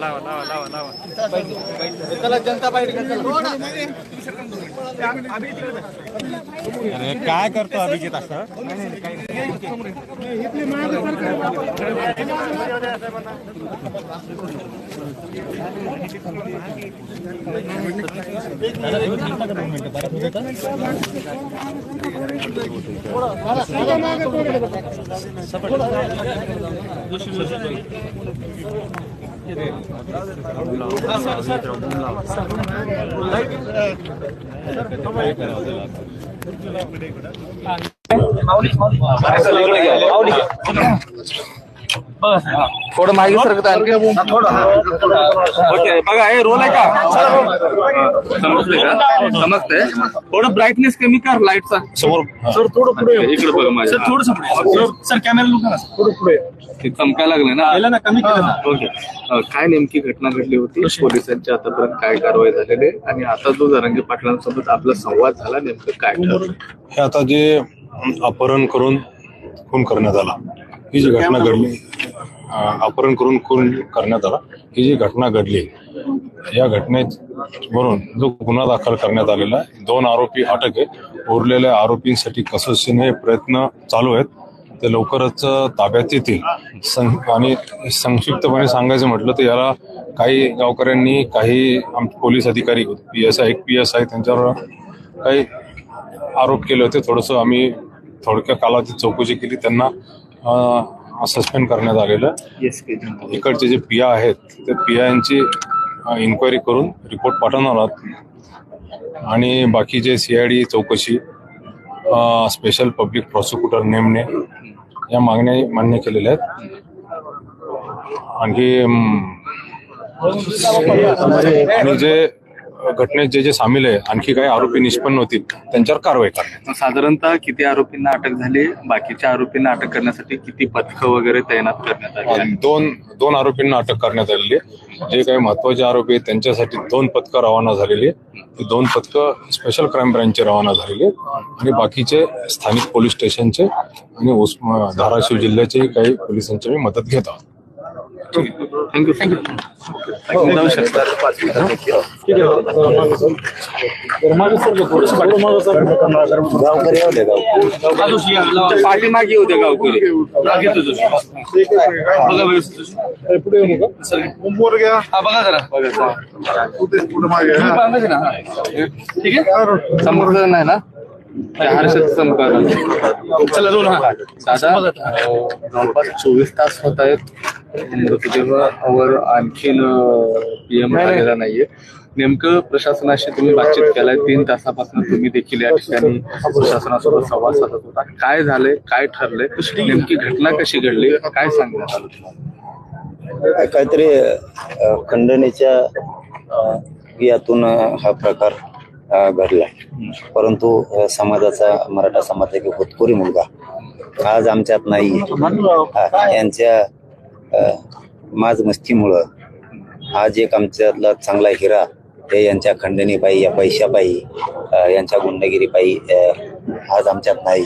लावा लावा लावा लावा अरे काय करतो अभिजित असं? माऊली माऊली. माऊली. थोडं मागे सरकत आणखी ओके बघा हे रोल आहे का? समजले का समजते थोडं ब्राईटनेस कमी कर लाईटचा समोर. सर थोडं पुढे इकडे बघा माझ्या. थोडस सर कॅमेरा लुक थोडं पुढे ते चमकायला लागलं ना? ना कमी केलं ओके. अं, काय नेमकी घटना घडली होती? पोलिसांच्या आतापर्यंत काय कारवाई झालेली आहे? आणि आता जो जरांगे पाटलांसोबत आपला संवाद झाला नेमकं काय ठरलं? हे आता जे अपहरण करून खून करण्यात आला. ही जी घटना घडली अपहरण करून खून करण्यात आला. ही जी घटना घडली या घटनेवरून जो गुन्हा दाखल करण्यात आलेला आहे दोन आरोपी अटक आहे. उरलेल्या आरोपींसाठी कसोशीने प्रयत्न चालू आहेत. ते लवकरच ताब्यात येतील. सं- आणि संक्षिप्तपणे सांगायचं म्हटलं तर याला काही गावकऱ्यांनी काही आमचे पोलीस अधिकारी पी एस आय एक पी एस आय त्यांच्यावर काही आरोप केले होते. थोडंसं आम्ही थोडक्या कालावधीत चौकशी केली. त्यांना सस्पेंड करण्यात आलेलं. इकडचे जे पिया आहेत ते पियांची इन्क्वायरी करून रिपोर्ट पाठवणार आहोत. आणि बाकीचे सीआयडी चौकशी स्पेशल पब्लिक प्रॉसिक्युटर नेमणे या मागण्या मान्य केलेल्या आहेत. आणखी जे घटनेत जे जे सामील आहे आणखी काही आरोपी निष्पन्न होतील त्यांच्यावर कारवाई करण्यात साधारणतः किती आरोपींना अटक झाली? बाकीच्या आरोपींना अटक करण्यासाठी किती पथकं वगैरे तैनात करण्यात आली? दोन दोन आरोपींना अटक करण्यात आलेली आहे. जे काही महत्त्वाचे आरोपी आहेत त्यांच्यासाठी दोन पथकं रवाना झालेली आहेत. ती दोन पथकं स्पेशल क्राईम ब्रँचचे रवाना झालेली आहेत. आणि बाकीचे स्थानिक पोलीस स्टेशनचे आणि उस्मा धाराशिव जिल्ह्याचे काही पोलिसांची मी मदत घेत आहोत. थँक्यू थँक्यू जाऊ शकता पाठीमागे येऊ द्या गावकरी मागे. बघा व्यवस्थित. हा, बघा जरा हा. ठीक आहे समोर नाही ना चला दोन हा जवळपास चोवीस तास होत आहेत. मृतदेहावर आणखीन पीएम झालेला नाहीये. नेमकं प्रशासनाशी तुम्ही बातचीत केलाय. तीन तासापासून तुम्ही देखील या ठिकाणी प्रशासनासोबत संवाद साधत होता. काय झालंय? काय ठरलंय? नेमकी घटना कशी घडली? काय सांगण्यात आलं काहीतरी खंडणीच्या यातून हा प्रकार अ, घडला परंतु समाजाचा मराठा समाजाचा एक होतकोरी मुलगा आज आमच्यात नाही. यांच्या माज मस्तीमुळं आज एक आमच्यातला चांगला हिरा ते यांच्या खंडणीपायी या पैशापायी यांच्या गुंडगिरीपायी आज आमच्यात नाही.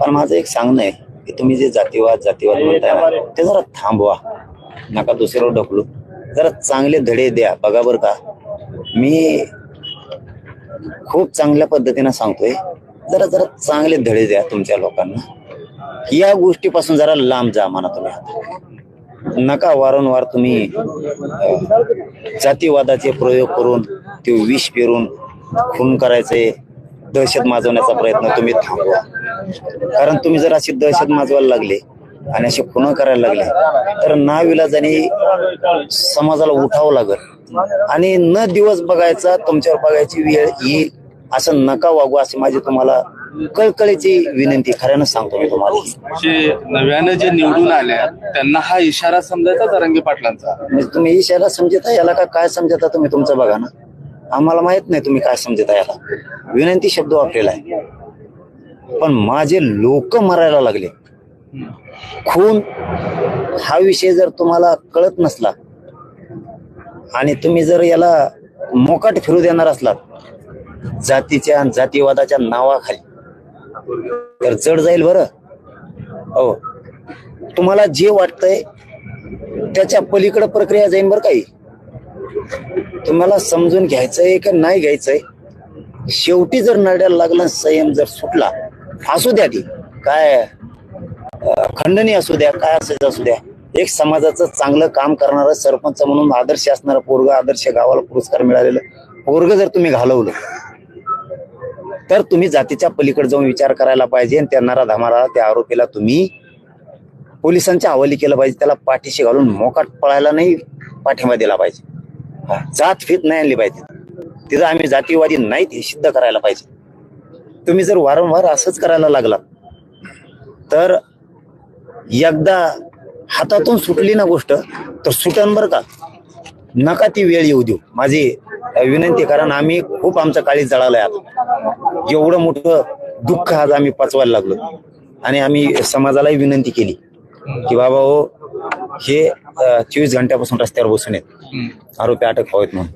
पण माझं एक सांगणं आहे की तुम्ही जे जातीवाद जातीवाद म्हणताय ना ते जरा थांबवा. नका दुसऱ्यावर ढकलू. जरा चांगले धडे द्या. बघा बरं का मी खूप चांगल्या पद्धतीनं सांगतोय. जरा जरा चांगले धडे द्या तुमच्या लोकांना. या गोष्टीपासून जरा लांब जा म्हणा तुम्ही आता नका वारंवार तुम्ही जातीवादाचे प्रयोग करून ते विष पेरून खून करायचे दहशत माजवण्याचा प्रयत्न तुम्ही थांबवा. कारण तुम्ही जर अशी दहशत माजवायला लागले आणि अशी खुन करायला लागले तर नाविलाजाने समाजाला उठावं लागल. आणि न दिवस बघायचा तुमच्यावर बघायची वेळ येईल असं नका वागू असे माझी तुम्हाला कळकळीची विनंती. खऱ्यानं सांगतो मी तुम्हाला. जे नव्यानं जे निवडून आल्या त्यांना हा इशारा समजायचा तरंगी पाटलांचा? म्हणजे तुम्ही ईशाला समजता याला का काय समजता तुम्ही तुमचं बघा ना. आम्हाला माहीत नाही तुम्ही काय समजता याला. विनंती शब्द वापरेला आहे. पण माझे लोक मरायला लागले. खून हा विषय जर तुम्हाला कळत नसला आणि तुम्ही जर याला मोकाट फिरू देणार असलात जातीच्या जातीवादाच्या नावाखाली तर जड जाईल बरं. हो. तुम्हाला जे वाटतंय त्याच्या पलीकडे प्रक्रिया जाईल बरं काही. तुम्हाला समजून घ्यायचंय का नाही घ्यायचंय शेवटी जर नड्याला लागला संयम जर सुटला असू द्या ती काय खंडणी असू द्या काय असायचं असू द्या. एक समाजाचं चांगलं काम करणारं सरपंच म्हणून आदर्श असणारं पोरग आदर्श गावाला पुरस्कार मिळालेलं. पोरग जर तुम्ही घालवलं तर तुम्ही जातीच्या पलीकडे जाऊन विचार करायला पाहिजे आणि त्यांना धामारा त्या आरोपीला तुम्ही पोलिसांच्या हवाली केलं पाहिजे. त्याला पाठीशी घालून मोकाट पळायला नाही पाठिंबा दिला पाहिजे. जात फित नाही आणली पाहिजे. तिथं आम्ही जातीवादी नाहीत हे सिद्ध करायला पाहिजे. तुम्ही जर वारंवार असंच करायला लागला तर एकदा हातातून सुटली ना गोष्ट तर सुटन बरं का? नका ती वेळ येऊ देऊ. माझी विनंती कारण आम्ही खूप आमचं काळी जळालंय आता. एवढं मोठं दुःख आज आम्ही पचवायला लागलो. आणि आम्ही समाजालाही विनंती केली की बाबा हो हे चोवीस घंट्यापासून रस्त्यावर बसून आहेत. आरोपी अटक व्हावेत म्हणून.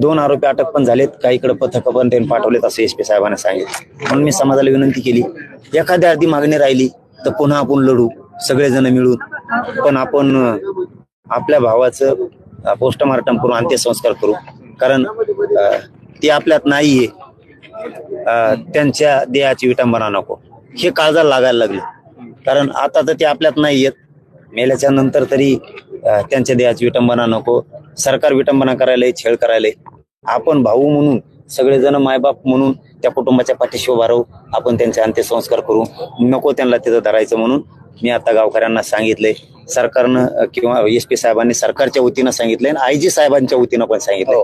दोन आरोपी अटक पण झालेत. काहीकडे पथक पण त्यांनी पाठवलेत असं एस पी साहेबांनी सांगितलं. म्हणून मी समाजाला विनंती केली. एखाद्या अर्धी मागणी राहिली तर पुन्हा आपण लढू. सगळेजण मिळून. पण आपण आपल्या भावाचं पोस्टमार्टम करून अंत्यसंस्कार करू. कारण ते आपल्यात नाहीये. अं, त्यांच्या देहाची विटंबना नको. हे काळजाला लागायला लागले. कारण आता तर ते आपल्यात नाही आहेत मेल्याच्या नंतर तरी त्यांच्या देहाची विटंबना नको. सरकार विटंबना करायला छेड करायला आपण भाऊ म्हणून सगळेजण मायबाप म्हणून त्या कुटुंबाच्या पाठीशी उभा राहू. आपण त्यांचे अंत्यसंस्कार करू. नको त्यांना तिथं धरायचं म्हणून. मी आता गावकऱ्यांना सांगितलंय. सरकारनं किंवा एस पी साहेबांनी सरकारच्या वतीनं सांगितलंय आणि आय जी साहेबांच्या वतीनं पण सांगितलंय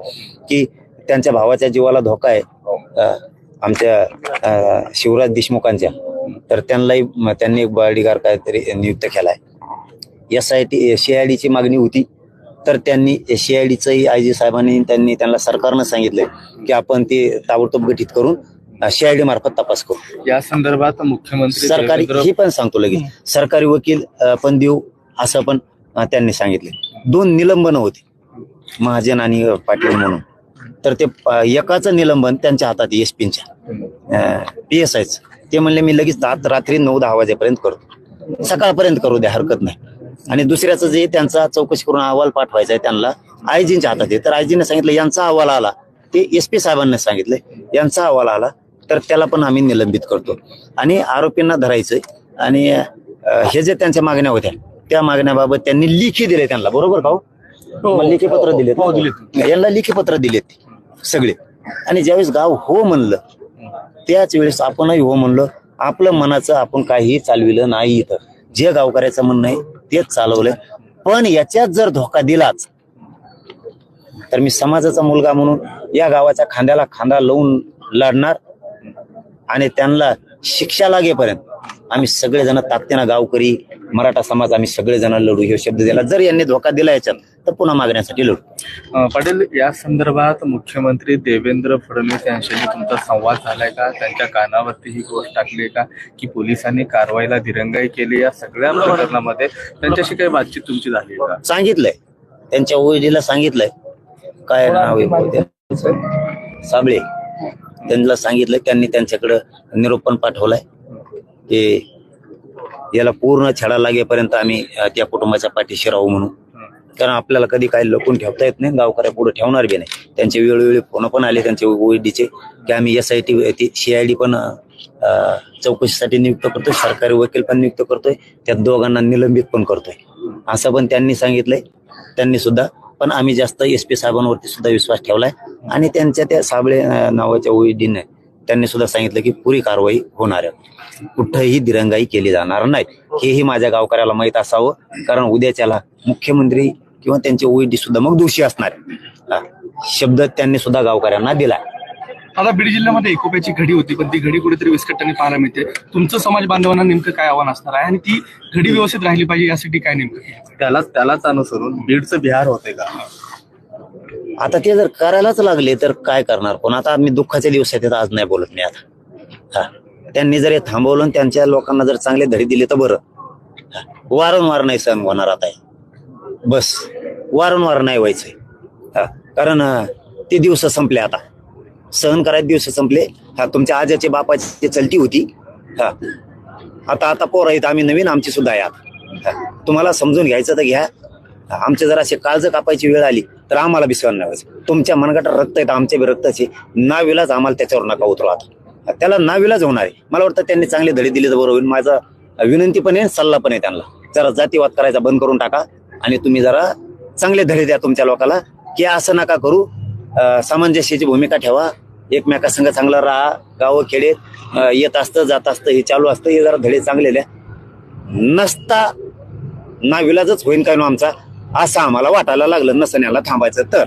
की त्यांच्या भावाच्या जीवाला धोका आहे. अं, आमच्या शिवराज देशमुखांच्या. तर त्यांनाही त्यांनी एक बॉडीगार्ड काहीतरी नियुक्त केलाय. एस आय टी सीआयडीची मागणी होती. तर त्यांनी सीआयडीचंही आय जी साहेबांनी त्यांनी त्यांना सरकारनं सांगितलंय की आपण ते ताबडतोब गठीत करून सीआयडी मार्फत तपास करू. या संदर्भात मुख्यमंत्री सरकारी देवेंद्र हे पण सांगतो लगेच. सरकारी वकील अं, पण देऊ असं पण अं, त्यांनी सांगितले. दोन निलंबन होते. महाजन आणि अं, पाटील म्हणून. तर ते अं, एकाचं निलंबन त्यांच्या हातात एस पीच्या. पी एस आयच ते म्हणले मी लगेच रात- रात्री नऊ दहा वाजेपर्यंत करतो. सकाळपर्यंत करू द्या हरकत नाही. आणि दुसऱ्याचं जे त्यांचा चौकशी करून अहवाल पाठवायचा आहे त्यांना आयजींच्या हातात आहे. तर आयजीने सांगितलं यांचा अहवाल आला. ते एस पी साहेबांना सांगितलंय यांचा अहवाल आला. तर त्याला पण आम्ही निलंबित करतो. आणि आरोपींना धरायचंय. आणि हे जे त्यांच्या मागण्या होत्या त्या मागण्याबाबत त्यांनी लिखी दिले त्यांना. बरोबर का हो? तुम्हाला लिखी पत्र दिलेत. यांना लिखी पत्र दिलेत सगळे. आणि ज्यावेळेस गाव हो म्हणलं त्याच वेळेस आपणही हो म्हणलं. आपलं मनाचं आपण काहीही चालविलं नाही इथं. जे गावकऱ्याचं म्हणणं आहे तेच चालवलंय. पण याच्यात जर धोका दिलाच तर मी समाजाचा मुलगा म्हणून या गावाच्या खांद्याला खांदा लावून लढणार. आणि त्यांना शिक्षा लागेपर्यंत आम्ही सगळेजण ताकदीनं गावकरी मराठा समाज आम्ही सगळेजण लढू. हे शब्द दिला. जर यांनी धोका दिला याच्यात तर पुन्हा मागण्यासाठी लढू. पाटील या संदर्भात मुख्यमंत्री देवेंद्र फडणवीस यांशी तुमचा संवाद झालाय का? त्यांच्या कानावरती ही गोष्ट टाकली आहे का? की पोलिसांनी कारवाईला दिरंगाई केली या सगळ्या प्रकरणामध्ये. त्यांच्याशी काही बातचीत तुमची झाली आहे का? सांगितलंय. त्यांच्या ओळखीला सांगितलंय. काय नाव आहे? साबळे त्यांना सांगितलंय त्यांनी त्यांच्याकडं निरोपण पाठवलाय. की याला पूर्ण छडा लागेपर्यंत आम्ही त्या कुटुंबाच्या पाठीशी राहू म्हणून. कारण आपल्याला कधी काही लपून ठेवता येत नाही गावकऱ्या पुढे ठेवणार बी नाही. त्यांचे वेळोवेळी फोन पण आले त्यांचे ओईडीचे की आम्ही एस आय टी सीआयडी पण चौकशीसाठी नियुक्त करतोय सरकारी वकील पण नियुक्त करतोय त्या दोघांना निलंबित पण करतोय. असं पण त्यांनी सांगितलंय. त्यांनी सुद्धा पण आम्ही जास्त एस पी साहेबांवरती सुद्धा विश्वास ठेवलाय. आणि त्यांच्या त्या साबळे नावाच्या ओईडीने त्यांनी सुद्धा सांगितलं की पुरी कारवाई होणार आहे. कुठंही दिरंगाई केली जाणार नाही. हेही माझ्या गावकऱ्याला माहीत असावं. कारण उद्याच्याला मुख्यमंत्री किंवा त्यांचे ओईडी सुद्धा मग दोषी असणार शब्द त्यांनी सुद्धा गावकऱ्यांना दिलाय. आता बीड जिल्ह्यामध्ये एकोप्याची घडी होती पण ती घडी कुठेतरी विस्कटताना पाहायला मिळते. तुमचं समाज बांधवांना नेमकं काय आव्हान असणार आहे? आणि ती घडी व्यवस्थित राहिली पाहिजे यासाठी काय नेमकं केलं? त्यालाच अनुसरून बीडचं बिहार होते का? आता ते जर करायलाच लागले तर काय करणार पण आता मी दुःखाच्या दिवसात आहेत, आज नाही बोलत मी आता. हा. त्यांनी जर हे थांबवलं आणि त्यांच्या लोकांना जर चांगले धडे दिले तर बरं. हा. वारंवार नाही सहन होणार आता हे. बस. वारंवार नाही व्हायचंय. हा. कारण ते दिवस संपले आता. सहन करायचे दिवस संपले. हा तुमच्या आजाचे बापाची चलती होती. हा. आता आता पोरं आहेत आम्ही नवीन आमची सुद्धा आहे हा. तुम्हाला समजून घ्यायचं तर घ्या. आमचे जर असे काळज कापायची वेळ आली तर आम्हाला बी सहन व्हायचं तुमच्या मनगटात रक्त आहेत आमच्या बी रक्ताचे नाविलाज आम्हाला त्याच्यावर नका उतरू आता. त्याला नाविलाज होणार आहे. मला वाटतं त्यांनी चांगले धडे दिले तर बरोबर माझा विनंती पण आहे सल्ला पण आहे त्यांना. जरा जातीवाद करायचा बंद करून टाका. आणि तुम्ही जरा चांगले धडे द्या तुमच्या लोकाला की असं नका करू. सामंजस्याची भूमिका ठेवा. एकमेकासंग चांगलं राहा. गावं खेडे येत असतं जात असतं हे चालू असतं. हे जरा धडे चांगले नसता नाविलाजच होईन काय नो आमचा. असं आम्हाला वाटायला लागलं. नसण्याला थांबायचं तर.